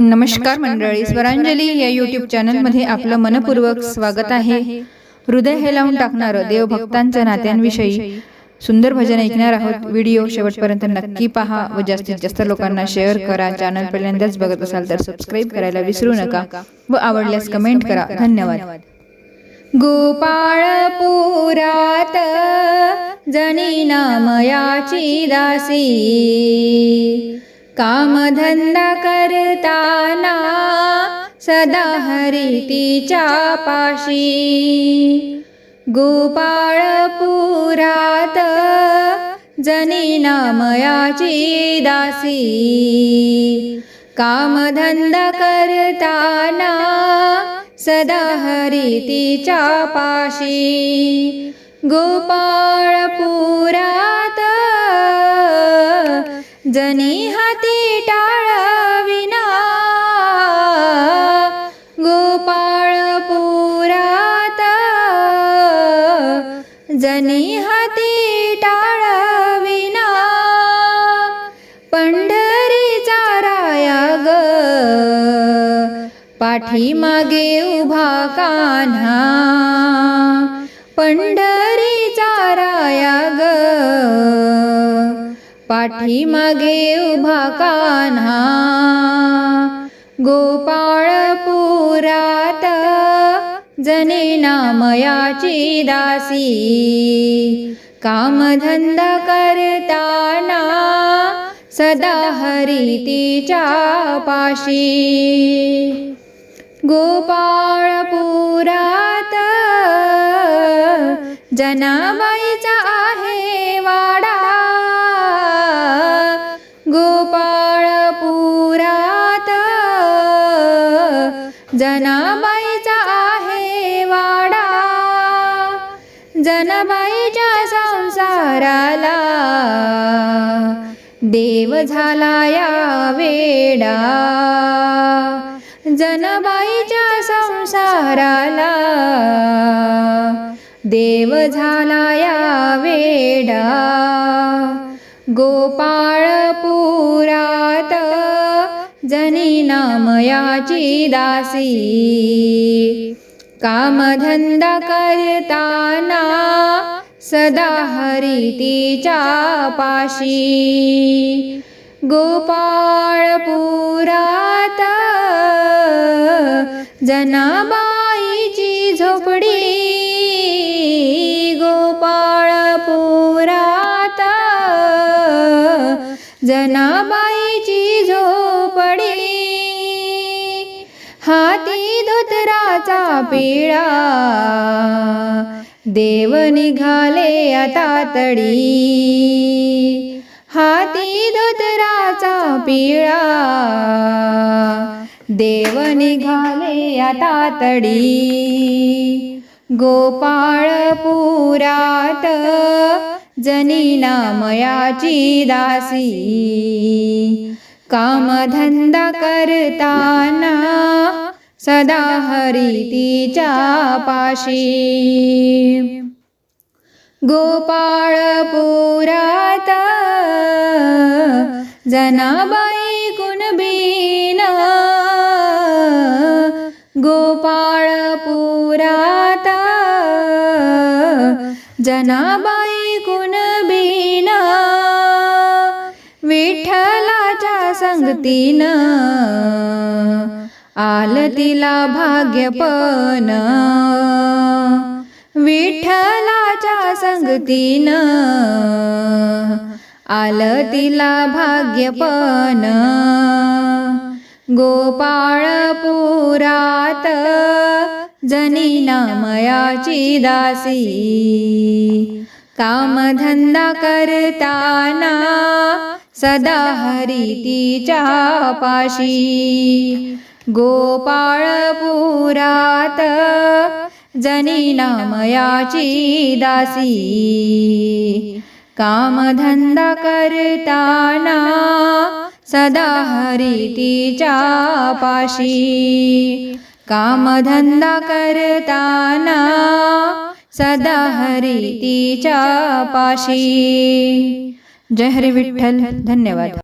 नमस्कार मंडळी स्वरांजली या युट्यूब चॅनलमध्ये आपलं मनपूर्वक स्वागत आहे. हृदय हे लावून टाकणारं देवभक्तांच्या नात्यांविषयी सुंदर भजन ऐकणार आहोत व्हिडिओ शेवटपर्यंत नक्की पहा. व जास्तीत जास्त लोकांना शेअर करा. चॅनल पहिल्यांदाच बघत असाल तर सबस्क्राईब करायला विसरू नका. व आवडल्यास कमेंट करा. धन्यवाद. गोपाळपुरात जनी नामयाची दासी. कामधंदा करताना सदा हरी तिच्या पाशी. गोपाळपुरात जनी नामयाची दासी. कामधंदा करताना सदा हरी तिच्या पाशी. गोपाळपुरात जनी हाती टाळविना गोपाळपुरात जनी हाती टाळविना पंढरीचा राया ग पाठीमागे उभा कान्हा पंढरीचा राया पाठीमागे उभा कान्हा. गोपाळपुरात जने नामयाची दासी. कामधंदा करताना सदा हरी तिच्या पाशी. गोपाळपुरात जनाबाईचा जनाबाईचा आहे वाडा. जनाबाईच्या संसाराला देव झाला या वेडा. जनबाईच्या संसाराला देव झाला या वेडा. गोपाळपुरात जनी नामयाची दासी। कामधंदा करताना सदा हरी तिच्या पाशी। गोपाळपुरात जनाबाईची झोपडी जनाबाईची झोपडी हाती धोतराचा पिळा. देव निघाले आता तडी. हाती धोतराचा पिळा. देव निघाले आता तडी. गोपाळपुरात जनी नामयाची दासी कामधंदा करताना सदा हरी तिच्या पाशी गोपाळपुरात जनाबाई कुणबीन। गोपाळपुरा जनाबाई कुणबीन विठ्ठलाच्या संगतीनं आल तिला भाग्यपन विठ्ठलाच्या संगतीनं आल तिला भाग्यपन गोपाळपुरात जनी नामयाची दासी। कामधंदा करताना सदा हरी तिच्या पाशी। गोपाळपुरात जनी नामयाची दासी। कामधंदा करताना सदा हरी तिच्या पाशी। कामधंदा करताना सदा हरी तिच्या पाशी. जय हरी विठ्ठल. धन्यवाद.